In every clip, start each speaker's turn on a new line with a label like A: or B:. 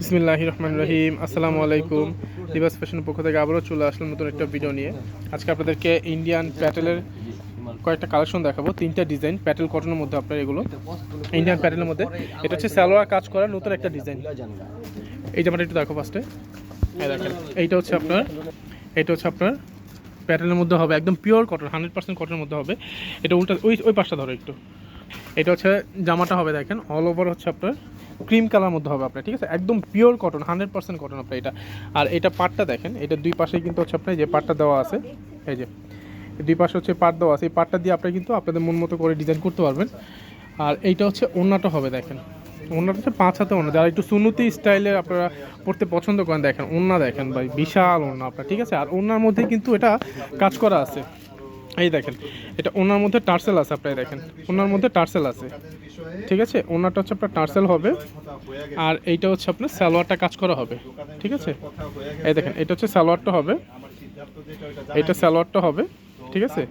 A: বিসমিল্লাহ রহমান রহিম। আসসালামু আলাইকুম। লিবাস ফ্যাশনের পক্ষ থেকে আবারও চলে আসলাম নতুন একটা ভিডিও নিয়ে। আজকে আপনাদেরকে ইন্ডিয়ান প্যাটেলের কয়েকটা কালেকশন দেখাবো। তিনটা ডিজাইন প্যাটেল কটনের মধ্যে আপনার এগুলো। ইন্ডিয়ান প্যাটেলের মধ্যে। এটা হচ্ছে সালোয়ার কাজ করা নতুন একটা ডিজাইন এই জামাটা একটু দেখো ফার্স্টে দেখেন, এইটা হচ্ছে আপনার এটা হচ্ছে আপনার প্যাটেলের মধ্যে হবে। একদম পিওর কটন হান্ড্রেড পার্সেন্ট কটনের মধ্যে হবে। এটা উল্টা, ওই ওই পাশটা ধরো একটু। এটা হচ্ছে জামাটা হবে, দেখেন অল ওভার হচ্ছে আপনার ক্রিম কালার মধ্যে হবে আপনার, ঠিক আছে? একদম pure cotton hundred percent cotton আপনার এটা। আর এটা পাটটা দেখেন, এটা দুই পাশে কিন্তু হচ্ছে আপনার যে পাটটা দেওয়া আছে, এই যে দুই পাশে হচ্ছে পাট দেওয়া আছে। এই পাটটা দিয়ে আপনি কিন্তু আপনাদের মন মতো করে ডিজাইন করতে পারবেন। আর এইটা হচ্ছে ওড়নাটা হবে, দেখেন। ওড়নাটা হচ্ছে পাঁচ হাতে ওড়না যারা একটু সুনুতি স্টাইলে আপনারা পড়তে পছন্দ করেন, দেখেন ওড়না দেখেন ভাই, বিশাল ওড়না আপনার, ঠিক আছে? আর ওড়নার মধ্যে কিন্তু এটা কাজ করা আছে। এই দেখেন, এটা ওনার মধ্যে টার্সেল আছে আপনার দেখেন, ওনার মধ্যে টার্সেল আছে, ঠিক আছে? ওনারটা হচ্ছে আপনার টার্সেল হবে, আর এইটা হচ্ছে আপনার সালোয়ারটা কাজ করা হবে, ঠিক আছে? এই দেখেন, এটা হচ্ছে সালোয়ারটা হবে, এটা সালোয়ারটা হবে, ঠিক আছে?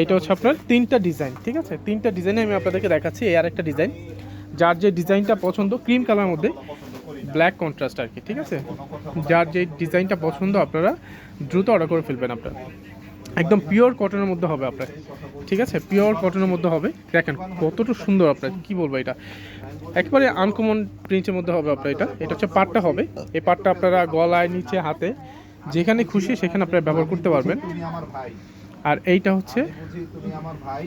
A: এইটা হচ্ছে আপনার তিনটা ডিজাইন, ঠিক আছে? তিনটা ডিজাইনে আমি আপনাদেরকে দেখাচ্ছি, এই আর একটা ডিজাইন, যার যে ডিজাইনটা পছন্দ, ক্রিম কালার মধ্যে, ব্ল্যাক কন্ট্রাস্ট আর কি, ঠিক আছে? যার যে ডিজাইনটা পছন্দ, আপনারা দ্রুত অর্ডার করে ফেলবেন আপনারা। একদম পিওর কটনের মধ্যে হবে আপনার। ঠিক আছে? পিওর কটনের মধ্যে হবে। দেখেন, কতটা সুন্দর আপনার। কি বলব এটা? একেবারে আনকমন প্রিন্টের মধ্যে হবে আপনার এটা। এটা হচ্ছে পাটটা হবে। এই পাটটা আপনারা গলায়, নিচে, হাতে যেখানে খুশি সেখানে আপনারা ব্যবহার করতে পারবেন। আর এইটা হচ্ছে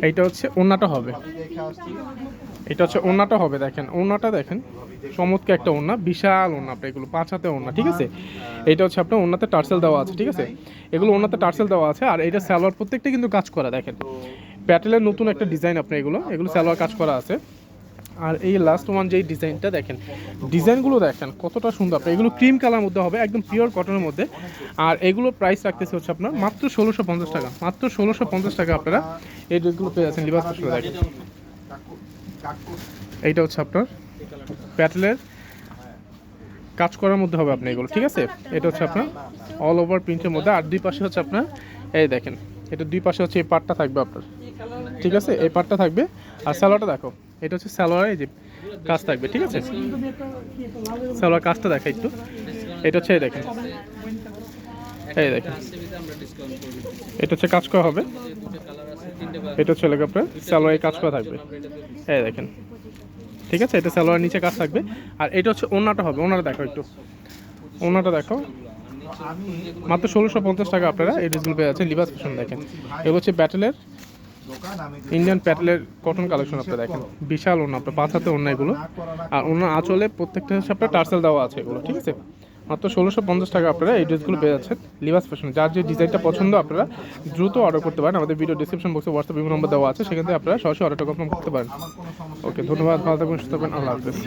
A: এইটা হচ্ছে ওনাটা হবে। এটা হচ্ছে ওনাটা হবে দেখেন। ওনাটা দেখেন চমৎকার একটা ওনা বিশাল ওনা আপনার এগুলো পাঁচ হাতে ওন্না ঠিক আছে? এটা হচ্ছে আপনার ওনাতে টার্সেল দেওয়া আছে ঠিক আছে? এগুলো ওনাতে টার্সেল দেওয়া আছে আর এটা সালোয়ার প্রত্যেকটা কিন্তু কাজ করা দেখেন। প্যাটেলের নতুন একটা ডিজাইন আপনার এগুলো এগুলো সালোয়ার কাজ করা আছে। আর এই লাস্ট ওয়ান যেই ডিজাইনটা দেখেন ডিজাইনগুলো দেখেন, কতটা সুন্দর। এগুলো ক্রিম কালার মধ্যে হবে, একদম পিওর কটনের মধ্যে। আর এগুলো প্রাইস রাখতেছে হচ্ছে আপনার মাত্র ষোলোশো পঞ্চাশ টাকা। মাত্র ষোলোশো পঞ্চাশ টাকা আপনারা এই ড্রেসগুলো পেয়ে যাচ্ছেন লিবাস দেখেন। এইটা হচ্ছে আপনার প্যাটেলের কাজ করার মধ্যে হবে আপনার এগুলো, ঠিক আছে? এটা হচ্ছে আপনার অল ওভার প্রিন্টের মধ্যে। আর দুই পাশে হচ্ছে আপনার, এই দেখেন, এটা দুই পাশে হচ্ছে এই পার্টটা থাকবে আপনার, ঠিক আছে? এই পার্টটা থাকবে। আর স্যালোয়ারটা দেখো। এটা হচ্ছে স্যালোয়ার এই যে কাজ থাকবে, ঠিক আছে? স্যালোয়ার কাজটা দেখা একটু। এটা হচ্ছে দেখেন। এই দেখেন। এটা হচ্ছে কাজ করা হবে। এটা হচ্ছে আপনার স্যালোয়ারে কাজ করা থাকবে। এই দেখেন। ঠিক আছে? এটা সালোয়ার নিচে কাজ থাকবে। আর এটা হচ্ছে ওনাটা হবে। ওনাটা দেখো একটু। ওনাটা দেখো মাত্র ষোলোশো পঞ্চাশ টাকা আপনারা এই ড্রেসগুলো পেয়ে যাচ্ছেন। লিবাস ফ্যাশন দেখেন। এগুলো হচ্ছে
B: আমি
A: ইন্ডিয়ান প্যাটেলের কটন কালেকশন আপনারা দেখেন। বিশাল ওনা আপনার পাঁচ হাতে ওনা এগুলো আর ওনার আঁচলে প্রত্যেকটা হচ্ছে আপনার টার্সেল দেওয়া আছে এগুলো, ঠিক আছে? মাত্র ষোলোশো পঞ্চাশ টাকা আপনারা এই ড্রেসগুলো পেয়ে যাচ্ছেন লিবাস ফ্যাশন যার যে ডিজাইনটা পছন্দ আপনারা দ্রুত অর্ডার করতে পারেন। আমাদের ভিডিও ডিসক্রিপশন বক্সে হোয়াটসঅ্যাপ বিভিন্ন নম্বর দেওয়া আছে, সেখান থেকে আপনারা সরাসরি অর্ডারটা কনফার্ম করতে পারেন। ওকে, ধন্যবাদ, ভালো থাকবেন, সুস্থ থাকবেন, আল্লাহ হাফেজ।